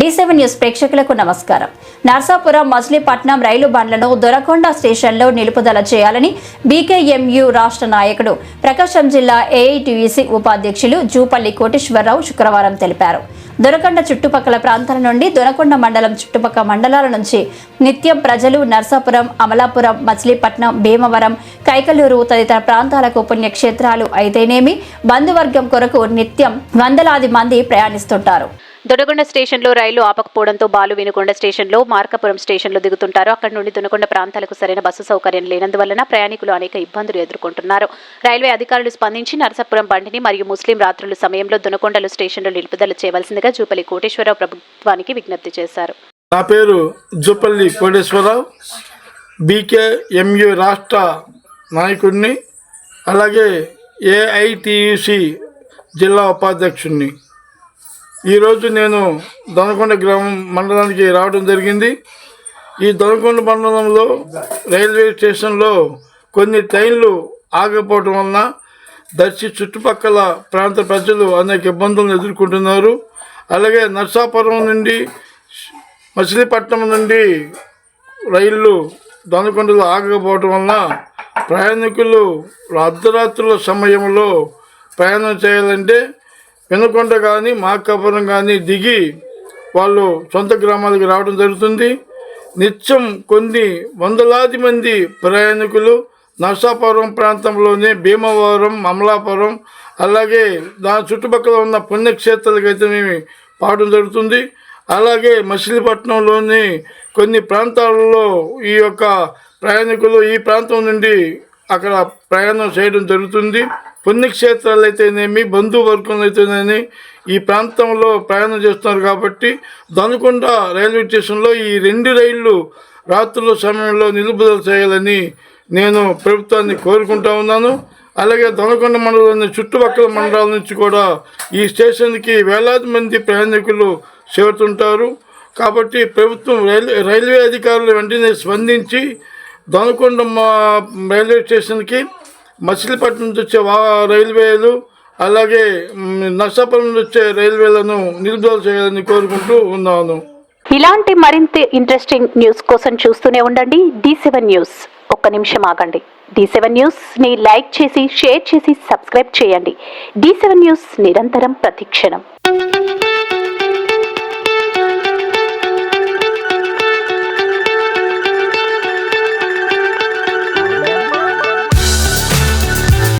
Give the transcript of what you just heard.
D seven news ప్రేక్షకులకు నమస్కారం. నర్సాపురం మచిలీపట్నం రైలు బండ్లను దొరకొండ స్టేషన్లో నిలుపుదల చేయాలని బీకేఎంయు రాష్ట్ర నాయకుడు ప్రకాశం జిల్లా ఏఐటీయూసీ ఉపాధ్యక్షులు జూపల్లి కోటేశ్వరరావు శుక్రవారం తెలిపారు. దొరకొండ చుట్టుపక్కల ప్రాంతాల నుండి దొరకొండ మండలం చుట్టుపక్కల మండలాల నుంచి నిత్యం ప్రజలు నర్సాపురం అమలాపురం మచిలీపట్నం భీమవరం కైకలూరు తదితర ప్రాంతాలకు పుణ్యక్షేత్రాలు అయితేనేమి బంధువర్గం కొరకు నిత్యం వందలాది మంది ప్రయాణిస్తుంటారు. దొనకొండ స్టేషన్లో రైలు ఆపకపోవడంతో బాలు వినుకొండ స్టేషన్లో మార్కాపురం స్టేషన్లో దిగుతుంటారు. అక్కడి నుండి దొనకొండ ప్రాంతాలకు సరైన బస్సు సౌకర్యం లేనందువలన ప్రయాణికులు అనేక ఇబ్బందులు ఎదుర్కొంటున్నారు. రైల్వే అధికారులు స్పందించి నరసాపురం బండిని మరియు ముస్లిం రాత్రుల సమయంలో దొనకొండలు స్టేషన్లో నిలుపుదల చేయవలసిందిగా జూపల్లి కోటేశ్వరరావు ప్రభుత్వానికి విజ్ఞప్తి చేశారు. నా పేరు జుపల్లి కోటేశ్వరరావు. బీకేఎంయు రాష్ట్ర నాయకుడిని అలాగే ఏఐటియుసి జిల్లా ఉపాధ్యక్షుడిని. ఈరోజు నేను దొనకొండ గ్రామం మండలానికి రావడం జరిగింది. ఈ దొనకొండ మండలంలో రైల్వే స్టేషన్లో కొన్ని ట్రైన్లు ఆగకపోవడం వలన దర్శి చుట్టుపక్కల ప్రాంత ప్రజలు అనేక ఇబ్బందులను ఎదుర్కొంటున్నారు. అలాగే నర్సాపురం నుండి మచిలీపట్నం నుండి రైళ్ళు దొనకొండలో ఆగకపోవడం వలన ప్రయాణికులు అర్ధరాత్రుల సమయంలో ప్రయాణం చేయాలంటే వినకొండ కానీ మార్కాపురం కానీ దిగి వాళ్ళు సొంత గ్రామాలకు రావడం జరుగుతుంది. నిత్యం కొన్ని వందలాది మంది ప్రయాణికులు నర్సాపురం ప్రాంతంలోనే భీమవరం అమలాపురం అలాగే దాని చుట్టుపక్కల ఉన్న పుణ్యక్షేత్రాలకు అయితే మేము పాడడం జరుగుతుంది. అలాగే మచిలీపట్నంలోని కొన్ని ప్రాంతాలలో ఈ యొక్క ప్రయాణికులు ఈ ప్రాంతం నుండి అక్కడ ప్రయాణం చేయడం జరుగుతుంది. పుణ్యక్షేత్రాలు అయితేనేమి బంధువర్గం అయితేనేమి ఈ ప్రాంతంలో ప్రయాణం చేస్తున్నారు కాబట్టి దనుకొండ రైల్వే స్టేషన్లో ఈ రెండు రైళ్ళు రాత్రుల సమయంలో నిలుపుదల చేయాలని నేను ప్రభుత్వాన్ని కోరుకుంటా ఉన్నాను. అలాగే దొనకొండ మండలం చుట్టుపక్కల మండలాల నుంచి కూడా ఈ స్టేషన్కి వేలాది మంది ప్రయాణికులు చేరుతుంటారు. కాబట్టి ప్రభుత్వం రైల్వే రైల్వే అధికారులు వెంటనే స్పందించి దొనకొండ రైల్వే స్టేషన్కి మచిలీపట్నం నుంచి వచ్చే రైల్వేలు అలాగే నర్సాపురం నుంచి వచ్చే రైల్వేలను నిలుపుదల చేయాలని కోరుకుంటూ ఉన్నాను. ఇలాంటి మరింత ఇంట్రెస్టింగ్ న్యూస్ కోసం చూస్తూనే ఉండండి. D seven news. ఒక్క నిమిషం ఆగండి. డి సెవెన్ న్యూస్ని లైక్ చేసి షేర్ చేసి సబ్స్క్రైబ్ చేయండి. డి సెవెన్ న్యూస్ నిరంతరం ప్రతిక్షణం